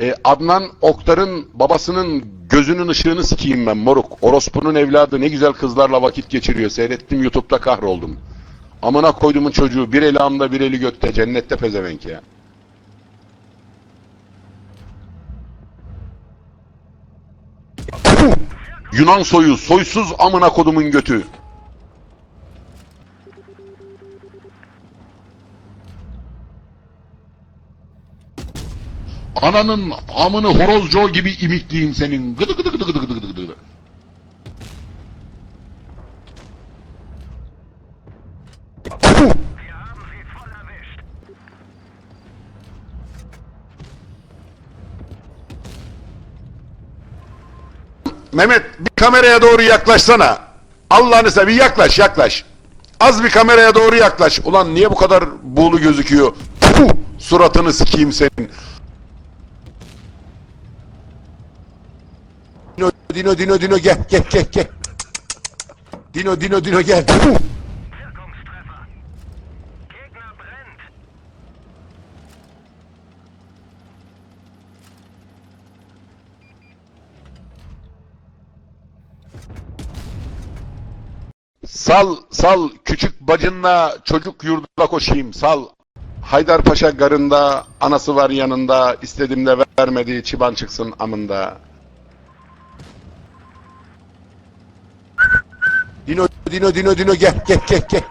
E, Adnan Oktar'ın babasının gözünün ışığını sikeyim ben moruk. Orospu'nun evladı ne güzel kızlarla vakit geçiriyor. Seyrettim YouTube'da kahroldum. Amına koydumun çocuğu bir eli amda bir eli götte cennette pezevenk ya. Yunan soyu soysuz amına kodumun götü. Ananın amını horozco gibi imikleyeyim senin. Gıdı gıdı gıdı gıdı gıdı gıdı gıdı. Mehmet bir kameraya doğru yaklaşsana. Allah'ını seversen bir yaklaş yaklaş. Az bir kameraya doğru yaklaş. Ulan niye bu kadar buğulu gözüküyor? Puh! Suratını sikeyim senin. Dino Dino Dino gel gel gel gel. Dino Dino Dino gel. Sal sal küçük bacınla çocuk yurduna koşayım sal. Haydarpaşa garında anası var yanında istedim de vermedi çıban çıksın amında. Dino Dino Dino Dino gel gel gel gel.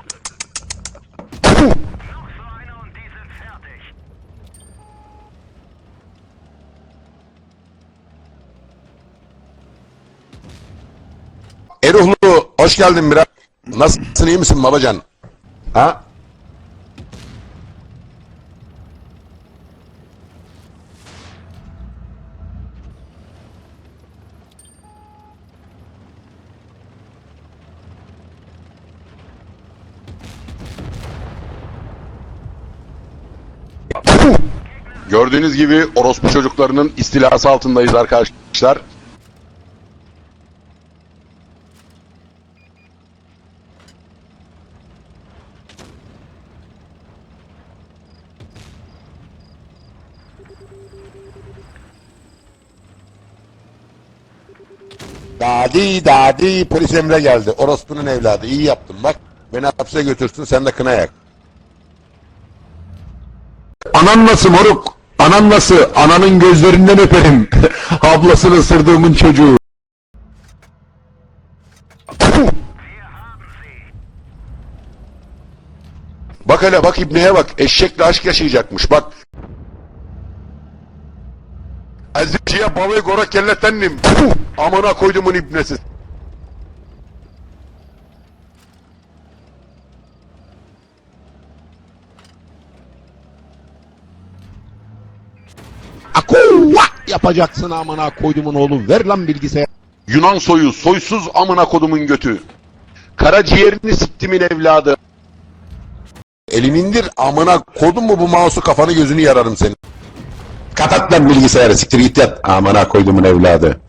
Eruhlu hoş geldin biraz. Nasılsın iyi misin babacan? Ha? Gördüğünüz gibi orospu çocuklarının istilası altındayız arkadaşlar. Dadi dadi polis emre geldi. Orospu'nun evladı. İyi yaptın bak. Beni hapse götürsün sen de kına yak. Anan nasıl moruk? Anan nasıl? Ananın gözlerinden öperim. Ablasını ısırdığımın çocuğu. Bak hele bak İbne'ye bak. Eşekle aşk yaşayacakmış bak. Azizciye balığı gora kelletennim. Amına koydumun ibnesi. Akuva yapacaksın amına koydumun oğlum. Ver lan bilgisayar. Yunan soyu soysuz amına kodumun götü. Karaciğerini siktimin evladı. Elini indir amına kodun mu bu mouse'u kafanı gözünü yararım senin. Kapat lan bilgisayarı siktir git yat. Amına koydumun evladı.